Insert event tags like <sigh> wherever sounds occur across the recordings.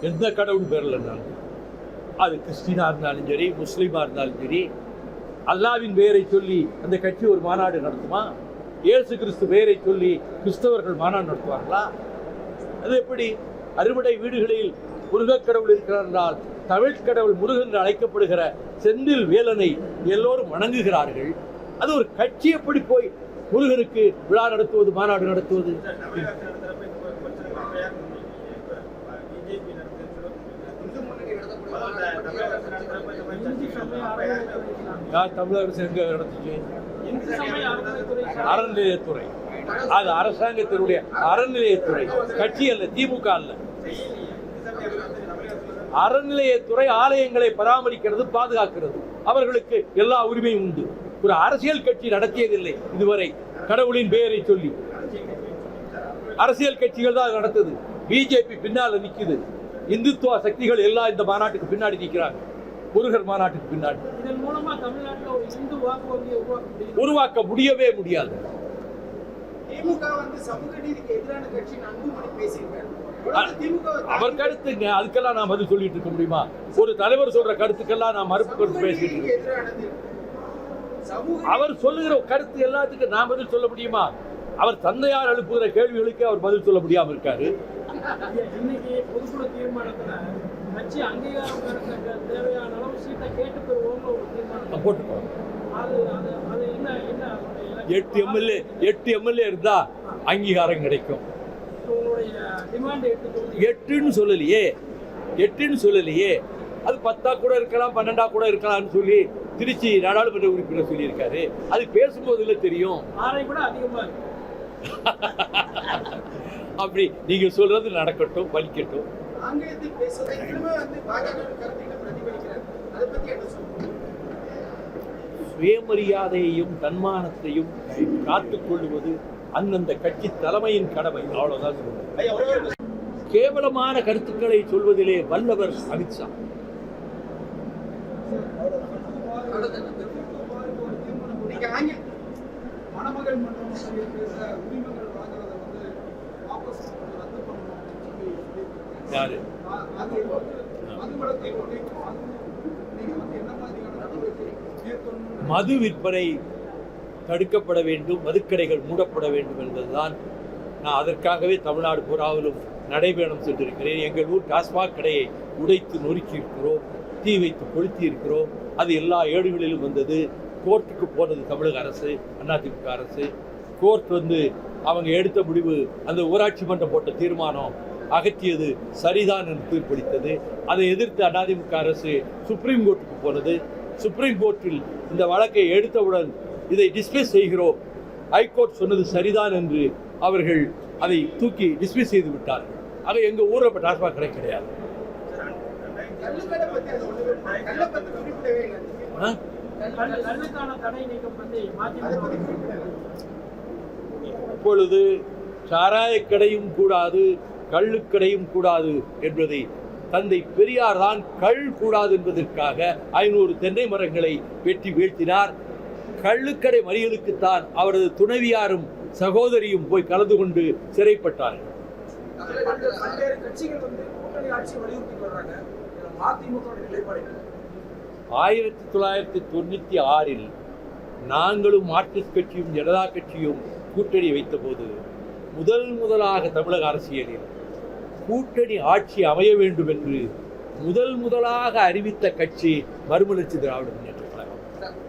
எந்த கடவுள் பேரில் இருந்தாலும் அது கிறிஸ்டினாக இருந்தாலும் சரி முஸ்லீமா இருந்தாலும் சரி அல்லாவின் பெயரை சொல்லி அந்த கட்சி ஒரு மாநாடு நடத்துமா? இயேசு கிறிஸ்து பெயரை சொல்லி கிறிஸ்தவர்கள் மாநாடு நடத்துவார்களா? அது எப்படி? அறுவடை வீடுகளில் முருகக் கடவுள் இருக்கிறார் என்றால் தமிழ் கடவுள் முருகன் என்று அழைக்கப்படுகிற செந்தில் வேலனை எல்லோரும் வணங்குகிறார்கள். அது ஒரு கட்சி எப்படி போய் முருகனுக்கு விழா நடத்துவது மாநாடு நடத்துவது? யார் தமிழக அரசு எங்க நடத்துச்சு? அறநிலையத்துறை. அது அரசாங்கத்தினுடைய அறநிலையத்துறை. கட்சி அல்ல திமுக அல்ல. அறநிலையத்துறை ஆலயங்களை பராமரிக்கிறது பாதுகாக்கிறது. அவர்களுக்கு எல்லா உரிமையும் உண்டு. ஒரு அரசியல் கட்சி நடத்தியதில்லை இதுவரை. கடவுளின் பெயரை சொல்லி. அரசியல் கட்சிகள் தான் நடத்துது. பிஜேபி பின்னால நிக்குது. இந்துத்துவ சக்திகள் எல்லாம் இந்த மாநாட்டுக்கு பின்னாடி நிற்கிறாங்க முருகர் மாநாட்டுக்கு பின்னாடி. உருவாக்க முடியவே முடியாது. அவர் கருத்துங்க அதுக்கெல்லாம் நான் பதில் சொல்லிட்டு இருக்க முடியுமா? ஒரு தலைவர் சொல்ற கருத்துக்கெல்லாம் நான் மறுப்பு கருத்து பேசிட்டு அவர் சொல்லுகிற கருத்து எல்லாத்துக்கும் நான் பதில் சொல்ல முடியுமா? அவர் தந்தையார் எழுப்புகிற கேள்விகளுக்கு அவர் பதில் சொல்ல முடியாம இருக்காரு. இன்னைக்கு பொதுக்குழு தீர்மானத்துல கட்சி அங்கீகாரம் தேவையான அளவு சீட்டை கேட்டு இலக்கு? எட்டு எம்எல்ஏ எட்டு எம்எல்ஏ இருந்தா அங்கீகாரம் கிடைக்கும். எட்டுன்னு சொல்லலையே. எட்டுன்னு சொல்லலையே. அது பத்தா கூட இருக்கலாம் பன்னெண்டா கூட இருக்கலாம்னு சொல்லி திருச்சி நாடாளுமன்ற உறுப்பினர் சொல்லியிருக்காரு. அது பேசும்போதுல தெரியும். <laughs> அப்படி நீங்க சொல்றது நடக்கட்டும் பலிக்கட்டும் ஆங்கிலத்தில் பேசுவதை திரும்ப வந்து பாஜக கருத்துக்களை பிரதிபலிக்கிறார். அதை பத்தி என்ன சொல்லுங்க சுயமரியாதையையும் தன்மானத்தையும் காத்துக் கொள்வது அந்தந்த கட்சி தலைமையின் கடமை. அவ்வளவுதான் சொல்லுவேன். கேவலமான கருத்துக்களை சொல்வதிலே வல்லவர் அமித்ஷா மணமகள் இருக்கிற உரிமங்கள் வழங்குறத வந்து வாபஸ் ரத்து பண்ணணும் அப்படின்னு சொல்லி சொல்லியிருக்காங்க. யாரு அ- அது வந்து மதுமடத்தை ஒழிக்கும் அது நீங்க வந்து என்ன மாதிரியான நடவடிக்கை யாரு மது விற்பனை தடுக்கப்பட வேண்டும் மதுக்கடைகள் மூடப்பட வேண்டும் என்பதுதான் நான் அதற்காகவே தமிழ்நாடு புறாவிலும் நடைபயணம் சென்றிருக்கிறேன். எங்கள் ஊர் டாஸ்மாக் கடையை உடைத்து நொறுக்கி இருக்கிறோம் தீ வைத்து கொளுத்தி இருக்கிறோம் அது எல்லா ஏடுகளிலும் வந்தது. கோர்ட்டுக்கு போனது தமிழக அரசு அதிமுக அரசு. கோர்ட் வந்து அவங்க எடுத்த முடிவு அந்த ஊராட்சி மன்றம் போட்ட தீர்மானம் அகற்றியது சரிதான் என்று தீர்ப்பளித்தது. அதை எதிர்த்து அதிமுக அரசு சுப்ரீம் கோர்ட்டுக்கு போனது. சுப்ரீம் கோர்ட்டில் இந்த வழக்கை எடுத்தவுடன் இதை டிஸ்மிஸ் செய்கிறோம். ஹைகோர்ட் சொன்னது சரிதான் என்று அவர்கள் அதை தூக்கி டிஸ்மிஸ் செய்து விட்டார்கள். ஆக எங்கள் ஊரில் இப்போ டாஸ்மாக் கடை கிடையாது. இப்பொழுது சாராய கடையும் கூடாது. கள்ளுக்கடையும் கூடாது என்பதை தந்தை பெரியார் தான் கள் கூடாது என்பதற்காக ஐநூறு தென்னை மரங்களை வெட்டி வீழ்த்தினார். கள்ளுக்கடை மறியலுக்குத்தான் அவரது துணைவியாரும் சகோதரியும் போய் கலந்து கொண்டு சிறைப்பட்டார்கள். ஆயிரத்தி தொள்ளாயிரத்தி தொண்ணூற்றி ஆறில் நாங்களும் மார்க்சிஸ்ட் கட்சியும் ஜனதா கட்சியும் கூட்டணி வைத்தபோது முதல் முதலாக தமிழக அரசியலில் கூட்டணி ஆட்சி அமைய வேண்டும் என்று முதல் முதலாக அறிவித்த கட்சி மறுமலர்ச்சி திராவிட முன்னேற்ற கழகம்.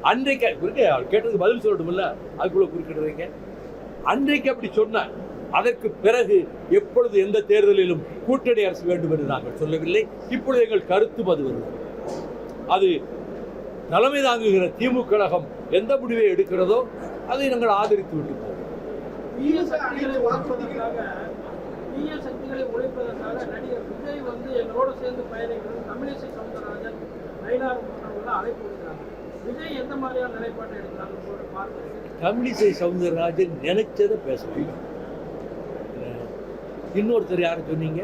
அன்றைக்கு குறுக்க அவர் கேட்டதுக்கு பதில் சொல்லணும்ல அதுக்குள்ள குறுக்கிடுறீங்க. அன்றைக்கு அப்படி சொன்னார். அதற்கு பிறகு எப்பொழுது எந்த தேர்தலிலும் கூட்டணி அரசு வேண்டும் என்று நாங்கள் சொல்லவில்லை. இப்பொழுது எங்கள் கருத்து அது அது தலைமை தாங்குகிற திமுக கழகம் எந்த முடிவை எடுக்கிறதோ அதை நாங்கள் ஆதரித்து விட்டு போவோம். தீய சக்திகளை உழைப்பதற்காக நடிகர் விஜய் வந்து எங்களோட சேர்ந்து பயணிக்கிறது தமிழிசை சவுந்தரராஜன் நயினார் போன்றவங்களை அழைப்பு விடுக்கிறாங்க விஜய் எந்த மாதிரியான நிலைப்பாட்டை எடுக்கிறாங்க பார்வை தமிழிசை சவுந்தரராஜன் நினைச்சதை பேசணும் இன்னொருத்தர் யார் சொன்னீங்க?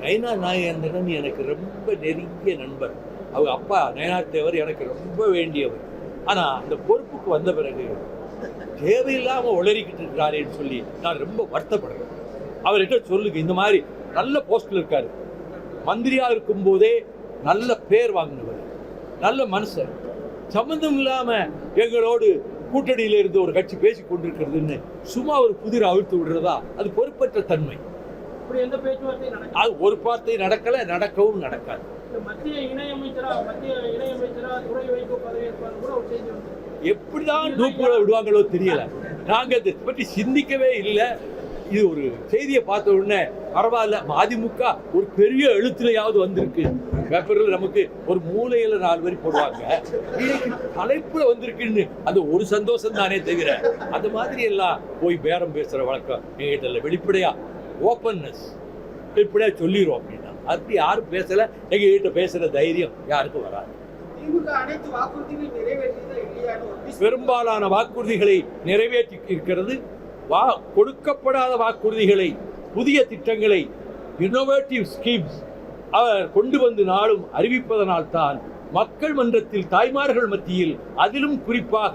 நயனா நாயந்திரன் எனக்கு ரொம்ப நெருங்கிய நண்பர். அவங்க அப்பா நயனார் தேவர் எனக்கு ரொம்ப வேண்டியவர். ஆனால் அந்த பொறுப்புக்கு வந்த பிறகு தேவையில்லாமல் உளறிக்கிட்டு இருக்கிறாரேன்னு சொல்லி நான் ரொம்ப வருத்தப்படுறேன். அவர்கிட்ட சொல்லுங்க இந்த மாதிரி நல்ல போஸ்டில் இருக்காரு. மந்திரியா இருக்கும்போதே நல்ல பேர் வாங்கினவர். நல்ல மனுஷன். சம்பந்தம் இல்லாம எங்களோடு கூட்டணியில இருந்து ஒரு கட்சி பேசி கொண்டிருக்கிறதுன்னு சும்மா ஒரு புதிர் அவிழ்த்து விடுறதா? அது பொறுப்பற்ற தன்மை. அது ஒரு வார்த்தை நடக்கல நடக்கவும் நடக்காது. எப்படிதான் டூப்புகளை விடுவாங்களோ தெரியல. நாங்க இதை பற்றி சிந்திக்கவே இல்லை. இது ஒரு செய்தியை பார்த்த உடனே பரவாயில்ல அதிமுக ஒரு பெரிய எழுத்துலையாவது வந்திருக்கு. பேப்பரில் நமக்கு ஒரு மூலையில நாலு வரி போடுவாங்க. இன்னைக்கு தலைப்புல வந்திருக்குன்னு அது ஒரு சந்தோஷம் தானே தவிர அது மாதிரி எல்லாம் போய் பேரம் பேசுற வழக்கம் எங்ககிட்ட இல்லை. வெளிப்படையா ஓப்பன்னஸ் வெளிப்படையா சொல்லிடுவோம் அப்படின்னா. அப்படி யாரும் பேசல எங்ககிட்ட பேசுற தைரியம் யாருக்கும் வராது. பெரும்பாலான வாக்குறுதிகளை நிறைவேற்றி இருக்கிறது வா கொடுக்கப்படாத வாக்குறுதிகளை புதிய திட்டங்களை இன்னோவேட்டிவ் ஸ்கீம்ஸ் அவர் கொண்டு வந்து நாளும் அறிவிப்பதனால்தான் மக்கள் மன்றத்தில் தாய்மார்கள் மத்தியில் அதிலும் குறிப்பாக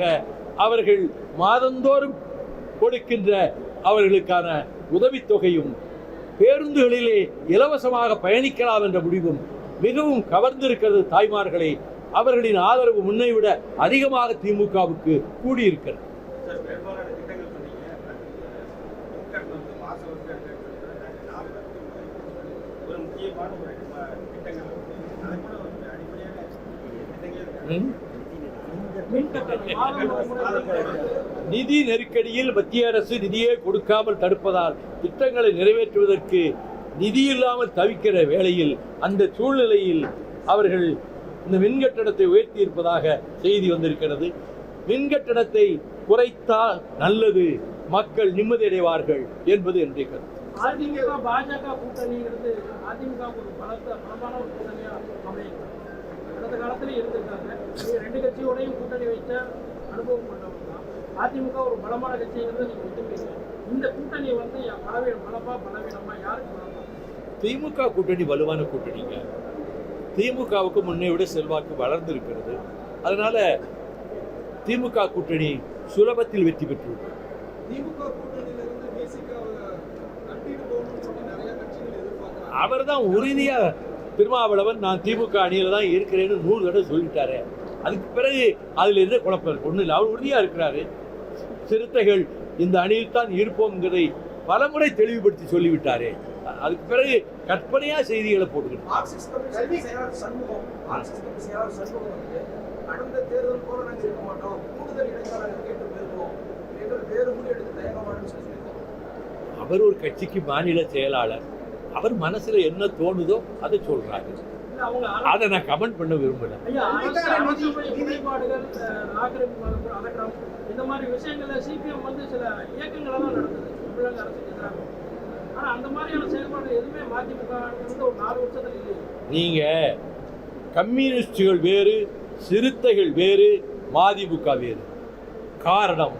அவர்கள் மாதந்தோறும் கொடுக்கின்ற அவர்களுக்கான உதவித்தொகையும் பேருந்துகளிலே இலவசமாக பயணிக்கலாம் என்ற முடிவும் மிகவும் கவர்ந்திருக்கிறது தாய்மார்களை. அவர்களின் ஆதரவு முன்னைவிட அதிகமாக திமுகவுக்கு கூடியிருக்கிறது சார் பெரும்பாலான திட்டங்கள் சொன்னீங்க இன்கம் வந்து மாசம் வந்து நாலு லட்சம் ஒரு முக்கியமான ஒரு ம- திட்டங்கள் வந்து அது கூட வந்து அடிப்படையான திட்டங்கள் ம்? மின் கட்டணம் மாதம் ஒரு முறை மின் கட்டணம். நிதி நெருக்கடியில் மத்திய அரசு நிதியே கொடுக்காமல் தடுப்பதால் திட்டங்களை நிறைவேற்றுவதற்கு நிதி இல்லாமல் தவிக்கிற வேளையில் அந்த சூழ்நிலையில் அவர்கள் இந்த மின்கட்டணத்தை உயர்த்தி இருப்பதாக செய்தி வந்திருக்கிறது. மின்கட்டணத்தை குறைத்தால் நல்லது. மக்கள் நிம்மதியடைவார்கள் என்பது என்னுடைய கருத்து. அதிமுக பாஜக கூட்டணிங்கிறது அதிமுக ஒரு பலத்த பலமான ஒரு கூட்டணியா அமையும். கடந்த காலத்துல இருந்திருக்காங்க. நீங்க ரெண்டு கட்சியோடையும் கூட்டணி வைத்த அனுபவம் கொண்டவங்க தான். அதிமுக ஒரு பலமான கட்சிங்கிறத நீங்க ஒத்துக்கிறீங்க. இந்த கூட்டணி வந்து யா- பலவீனம் பலமா பலவீனமா யாருக்கு பலமா திமுக கூட்டணி வலுவான கூட்டணிங்க. திமுகவுக்கு முன்னை விட செல்வாக்கு வளர்ந்து இருக்கிறது அதனால திமுக கூட்டணி சுலபத்தில் வெற்றி பெற்றுள்ளது. திமுக கூட்டணியிலிருந்து அவர் தான் உறுதியா திருமாவளவன் நான் திமுக அணியில தான் இருக்கிறேன்னு நூறு தடவை சொல்லிட்டாரு. அதுக்கு பிறகு அதுல இருந்து குழப்பம் ஒன்றும் இல்லை அவர் உறுதியா இருக்கிறாரு. சிறுத்தைகள் இந்த அணியில் தான் இருப்போம்ங்கிறதை பலமுறை தெளிவுபடுத்தி சொல்லிவிட்டாரே. அதுக்கு பிறகு கற்பனையா செய்திகளை தேர்தல் போல நாங்கள் இருக்க மாட்டோம். கூடுதல் இடைக்காலங்கள் கேட்டு என்று வேறு தயங்க மாட்டோம்னு சொல்லி சொல்லியிருக்காங்க. அவர் ஒரு கட்சிக்கு மாநில செயலாளர். அவர் மனசுல என்ன தோணுதோ அதை சொல்றாரு. அதை நான் கமெண்ட் பண்ண இல்லையே. நீங்க கம்யூனிஸ்டுகள் வேறு சிறுத்தைகள் வேறு மதிமுக வேறு. காரணம்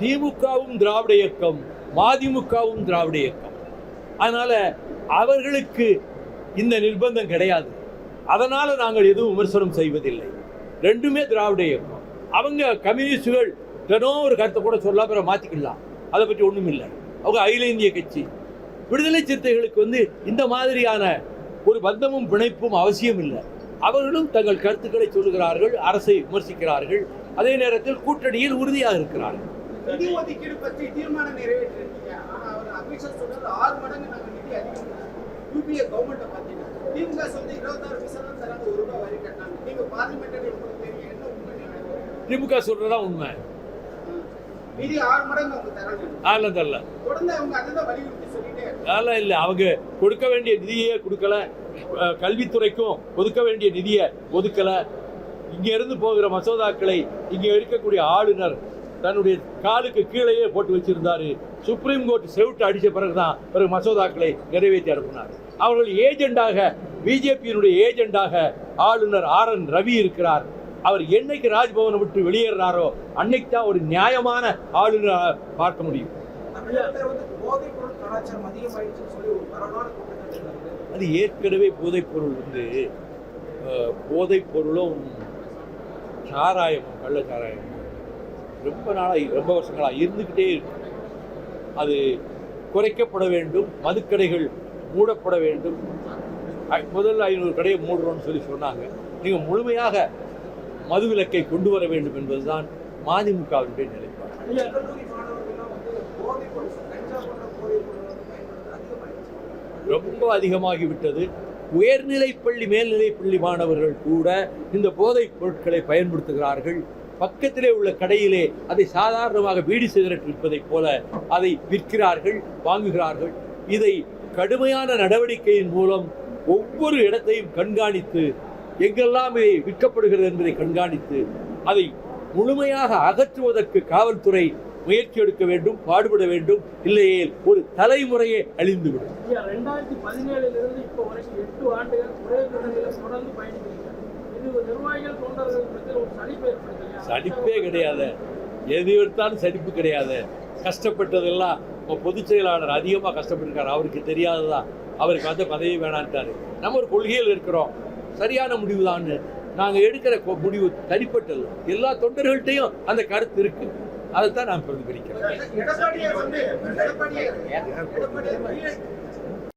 திமுகவும் திராவிட இயக்கம் மதிமுகவும் திராவிட இயக்கம். அதனால் அவர்களுக்கு இந்த நிர்பந்தம் கிடையாது. அதனால் நாங்கள் எதுவும் விமர்சனம் செய்வதில்லை. ரெண்டுமே திராவிட இயக்கம். அவங்க கம்யூனிஸ்டுகள் தினம் ஒரு கருத்தை கூட சொல்லாம பிறகு மாற்றிக்கலாம் அதை பற்றி ஒன்றும் இல்லை. அவங்க அகில இந்திய கட்சி. விடுதலை சிறுத்தைகளுக்கு வந்து இந்த மாதிரியான ஒரு பந்தமும் பிணைப்பும் அவசியம் இல்லை. அவர்களும் தங்கள் கருத்துக்களை சொல்லுகிறார்கள் அரசை விமர்சிக்கிறார்கள். அதே நேரத்தில் கூட்டணியில் உறுதியாக இருக்கிறார்கள். அமித்ஷா சொன்னது ஆறு மடங்கு நாங்க நிதி அதிகம் யூபிஏ கவர்மெண்ட்டை பார்த்தீங்கன்னா திமுக சொல்லி இருபத்தாறு பைசா தான் தராங்க ஒரு ரூபாய் வரி கட்டினாங்க நீங்க பார்லிமெண்டரி உங்களுக்கு தெரியும் என்ன உண்மை? திமுக சொல்றதா உண்மை? நிதி ஆறு மடங்கு அவங்க தராங்க. அதெல்லாம் தரல. தொடர்ந்து அவங்க அதுதான் வலியுறுத்தி சொல்லிட்டே இருக்காங்க. அதெல்லாம் இல்லை அவங்க கொடுக்க வேண்டிய நிதியே கொடுக்கல. கல்வித்துறைக்கும் ஒதுக்க வேண்டிய நிதியை ஒதுக்கல. இங்க இருந்து போகிற மசோதாக்களை இங்க இருக்கக்கூடிய ஆளுநர் தன்னுடைய காலுக்கு கீழேயே போட்டு வச்சிருந்தாரு. சுப்ரீம் கோர்ட் செவிட்டு அடிச்ச பிறகுதான் பிறகு மசோதாக்களை நிறைவேற்றி அனுப்பினார். அவர்கள் ஏஜெண்டாக பிஜேபியினுடைய ஏஜெண்டாக ஆளுநர் ஆர் என் ரவி இருக்கிறார். அவர் என்னைக்கு ராஜ்பவனை விட்டு வெளியேறாரோ அன்னைக்கு தான் ஒரு நியாயமான ஆளுநராக பார்க்க முடியும். அது ஏற்கனவே போதைப்பொருள் வந்து போதைப்பொருளும் சாராயமும் கள்ள சாராயமும் ரொம்ப நாளாக ரொம்ப வருஷங்களாக இருந்துக்கிட்டே இருக்கு. அது குறைக்கப்பட வேண்டும் மதுக்கடைகள் மூடப்பட வேண்டும். முதல்ல ஐநூறு கடையை மூடுறோம்னு சொல்லி சொன்னாங்க. நீங்கள் முழுமையாக மதுவிலக்கை கொண்டு வர வேண்டும் என்பதுதான் மதிமுகவினுடைய நிலைப்பாடு. ரொம்ப அதிகமாகிவிட்டது. உயர்நிலை பள்ளி மேல்நிலை பள்ளி மாணவர்கள் கூட இந்த போதைப் பொருட்களை பயன்படுத்துகிறார்கள். பக்கத்திலே உள்ள கடையிலே அதை சாதாரணமாக பீடி சிகரெட் விற்பதைப் போல அதை விற்கிறார்கள் வாங்குகிறார்கள். இதை கடுமையான நடவடிக்கையின் மூலம் ஒவ்வொரு இடத்தையும் கண்காணித்து எங்கெல்லாம் இதை விற்கப்படுகிறது என்பதை கண்காணித்து அதை முழுமையாக அகற்றுவதற்கு காவல்துறை முயற்சி எடுக்க வேண்டும் பாடுபட வேண்டும். இல்லையே ஒரு தலைமுறையே அழிந்துவிடும். ரெண்டாயிரத்தி பதினேழுல இருந்து இப்போ வரைக்கும் எட்டு ஆண்டுகள் ஒரே தொடர்ந்து பயணிக்கிறது. சலிப்பே கிடையாது. எது எடுத்தாலும் சலிப்பு கிடையாது. கஷ்டப்பட்டதெல்லாம் இப்போ பொதுச் செயலாளர் அதிகமாக கஷ்டப்பட்டிருக்காரு. அவருக்கு தெரியாததா? அவருக்கு அந்த பதவி வேணான்ட்டாரு. நம்ம ஒரு கொள்கையில் இருக்கிறோம். சரியான முடிவு தான் நாங்கள் எடுக்கிற முடிவு தனிப்பட்டது. எல்லா தொண்டர்கள்ட்டையும் அந்த கருத்து இருக்கு. அதைத்தான் நான் பிரதிபலிக்கிறேன்.